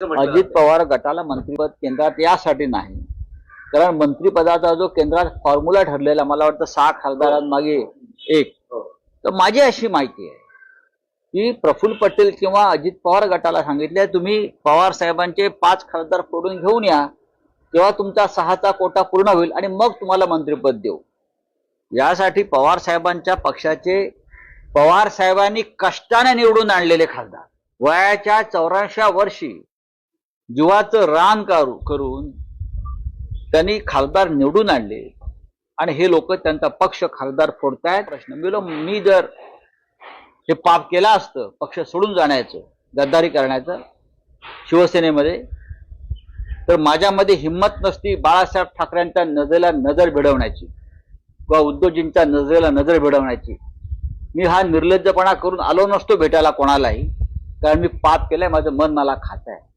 अजित. पवार गटाला मंत्रिपद केंद्रात यासाठी नाही कारण मंत्रिपदाचा जो केंद्रात फॉर्म्युला ठरलेला मला वाटतं सहा खासदारांमागे एक हो. तर माझी अशी माहिती आहे की प्रफुल्ल पटेल किंवा अजित पवार गटाला सांगितले तुम्ही पवार साहेबांचे पाच खासदार फोडून घेऊन या तेव्हा तुमचा सहाचा कोटा पूर्ण होईल आणि मग तुम्हाला मंत्रिपद देऊ यासाठी पवार साहेबांच्या पक्षाचे पवार साहेबांनी कष्टाने निवडून आणलेले खासदार वयाच्या चौऱ्याऐंशी वर्षी जीवाचं रान करू करून त्यांनी खासदार निवडून आणले. आणि हे लोक त्यांचा पक्ष खासदार फोडतायत. प्रश्न मी मी जर हे पाप केलं असतं पक्ष सोडून जाण्याचं गद्दारी करण्याचं शिवसेनेमध्ये तर माझ्यामध्ये हिंमत नसती बाळासाहेब ठाकरेंच्या नजरेला नजर भिडवण्याची किंवा उद्धवजींच्या नजरेला नजर भिडवण्याची. मी हा निर्लज्जपणा करून आलो नसतो भेटायला कोणालाही कारण मी पाप केलंय माझं मन मला खात आहे